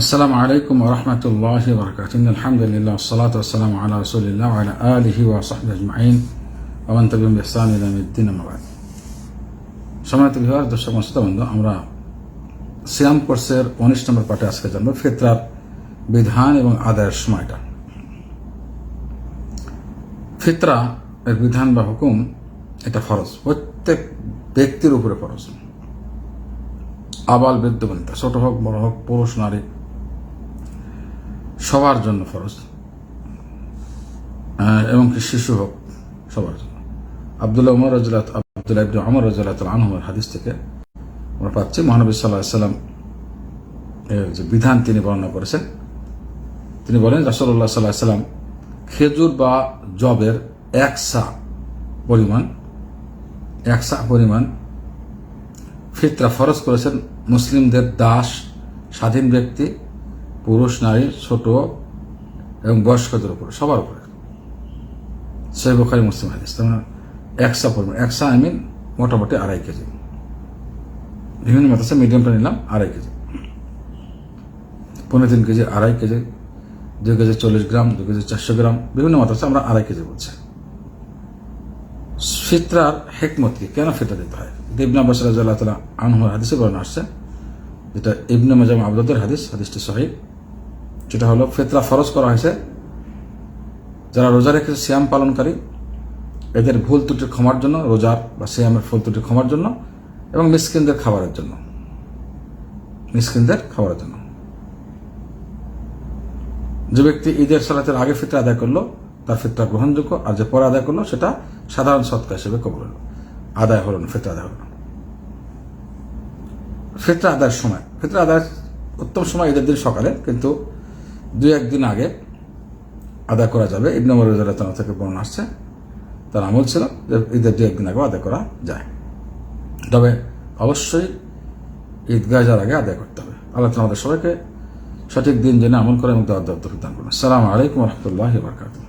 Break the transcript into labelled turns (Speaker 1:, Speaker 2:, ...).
Speaker 1: আসসালামু আলাইকুম রহমতুল্লাহ বরকাত আলহামদুলিল্লাহ সালাত আসসালাম আলা রসুলিল্লাহ আলা আলহি ওয়া সাহবি আজমাইন। ওমান তবিম ইসলাম ইলামুদ্দিন আমাবাদ সময়ত বিহার দর্শক মস্তা বন্ধু, আমরা সিয়াম কোর্সের উনিশ নম্বর পাঠে আজকে জানব ফিতরার বিধান এবং আদায়ের সময়টা। ফিতরা এর বিধান বা হুকুম, এটা ফরজ। প্রত্যেক ব্যক্তির উপরে ফরজ। আবাল বৃদ্ধ বনিতা, ছোট হোক, বড় হোক, পুরুষ, নারী সবার জন্য ফরজ। এবং কি শিশু হোক সবার জন্য। আবদুল্লাহ উমর রাজুল্লাহ আবদুল্লাহ ইবনে আমর রাজুল্লাহ আনহুমের হাদিস থেকে আমরা পাচ্ছি, মহানবী সাল্লাহ সাল্লাম যে বিধান তিনি বর্ণনা করেছেন। তিনি বলেন রাসল্লাহ সাল্লাহ সাল্লাম খেজুর বা জবের এক সা পরিমাণ, এক সা পরিমাণ ফিতরা ফরজ করেছেন মুসলিমদের দাস, স্বাধীন ব্যক্তি পুরুষ, নারী, ছোট এবং বয়স্কদের উপরে, সবার উপরে। বোখারি, মুসলিম হাদিস। তার মানে একশা পরিমাণ, একশা আই মিন মোটামুটি আড়াই কেজি। বিভিন্ন আছে মিডিয়ামটা নিলাম, আড়াই কেজি। পনেরো তিন কেজি, আড়াই কেজি, দুই কেজি চল্লিশ গ্রাম, দুই কেজি চারশো গ্রাম, বিভিন্ন মত আমরা আড়াই কেজি বলছি। ফিতরার হেকমত কি? কেন ফিতরা দিতে হয়? ইবনা বসরা তালা আনহুর হাদিসে বর্ণনা আসছে, যেটা ইবনে মাজাম আবদুদের হাদিস, হাদিসটি সহি যেটা হলো ফিতরা ফরজ করা হয়েছে। যারা রোজা রেখেছে, সিয়াম পালনকারী, এদের ভুল ত্রুটি ক্ষমার জন্য রোজার বা সিয়ামের ভুল ত্রুটি ক্ষমার জন্য এবং মিসকিনদের খাবারের জন্য। মিসকিনদের খাবারের জন্য। যে ব্যক্তি ঈদের সালাতের আগে ফিতরা আদায় করল, তার ফিতরা গ্রহণযোগ্য, আর যে পরে আদায় করল, সেটা সাধারণ সৎকা হিসেবে কবর হলো। আদায় হলো না, ফিতরা আদায় হলো ফিতরা আদায়ের সময়, ফিতরা আদায়ের উত্তম সময় ঈদের দিন সকালে, কিন্তু দুই একদিন আগে আদায় করা যাবে। ইবনে মরুজার থেকে বর্ণনা আসছে। তার আমল ছিল যে ঈদের দু একদিন আগেও আদায় করা যায়। তবে অবশ্যই ঈদগাহ যার আগে আদায় করতে হবে। আল্লাহ আমাদের সবাইকে সঠিক দিন জেনে আমল করে এবং দেওয়ার দায়িত্ব প্রদান করুন। আসসালামু আলাইকুম রহমতুল্লাহ বারকাতুহ।